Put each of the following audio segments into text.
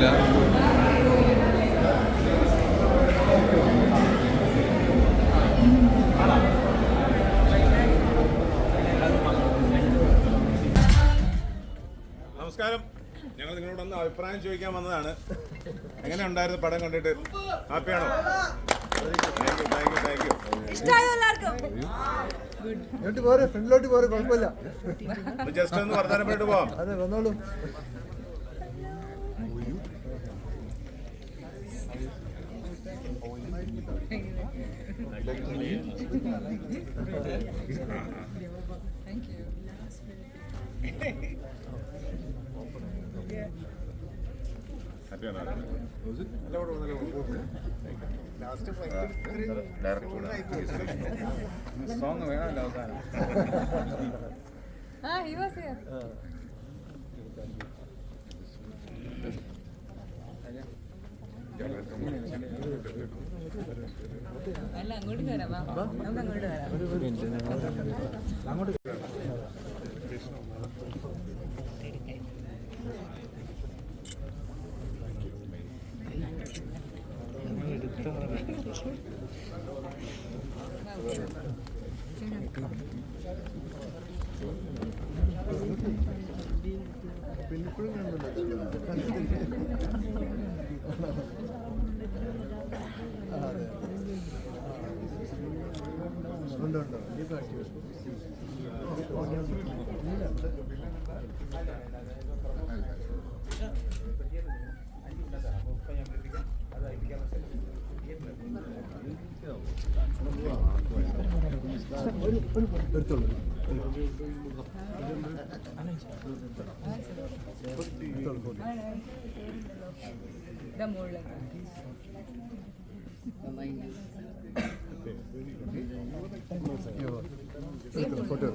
ഇല്ല. നമസ്കാരം. ഞങ്ങൾ നിങ്ങളോട് ഒന്ന് അഭിപ്രായം ചോദിക്കാൻ വന്നതാണ്. എങ്ങനെ ഉണ്ടായിരുന്നു പടം കണ്ടിട്ട്? ഹാപ്പിയാണോ? ജസ്റ്റ് ഒന്ന് വർത്തമാനപ്പെട്ട് പോവാം. അതെ വന്നോളൂ. ഹാപ്പിയാണോ you. സോങ് വേണമല്ലോ അവസാനം ആ he was here. അങ്ങോട്ട് കയറാം അങ്ങോട്ട് വരാം. എടുത്തോളൂ. ഇതാ മുകളിലേക്ക് ഫോട്ടോ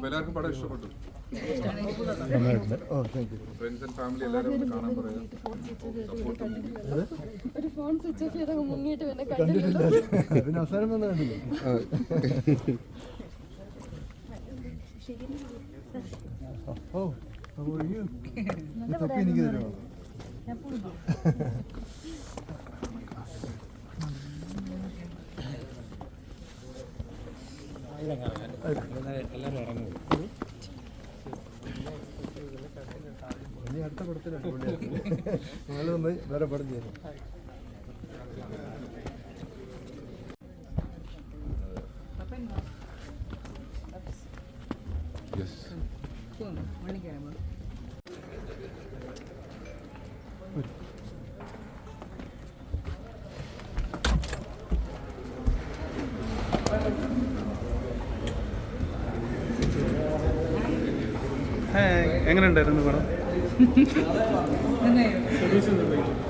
എല്ലാവർക്കും പടം ഇഷ്ടപ്പെട്ടു. നന്നായിട്ടുണ്ട്. ഓ താങ്ക് ഫ്രണ്ട്സ് ആൻഡ് ഫാമിലി എല്ലാവരും കാണാൻ പറയാം. ഒരു ഫോൺ സ്വിച്ച് ഓഫ് ചെയ്തൊക്കെ മുങ്ങിയിട്ട് പിന്നെ കണ്ടിട്ടില്ല പിന്നെ അവസാനം വന്ന കണ്ടില്ലേ? ഓ തൊപ്പി എനിക്ക് തരുമോ? ഇനി അടുത്ത പടത്തിലാണ് നിങ്ങൾ തമ്മിൽ വേറെ പടം ചെയ്യുന്നു യെസ് എങ്ങനെ ഉണ്ടായിരുന്നു പടം?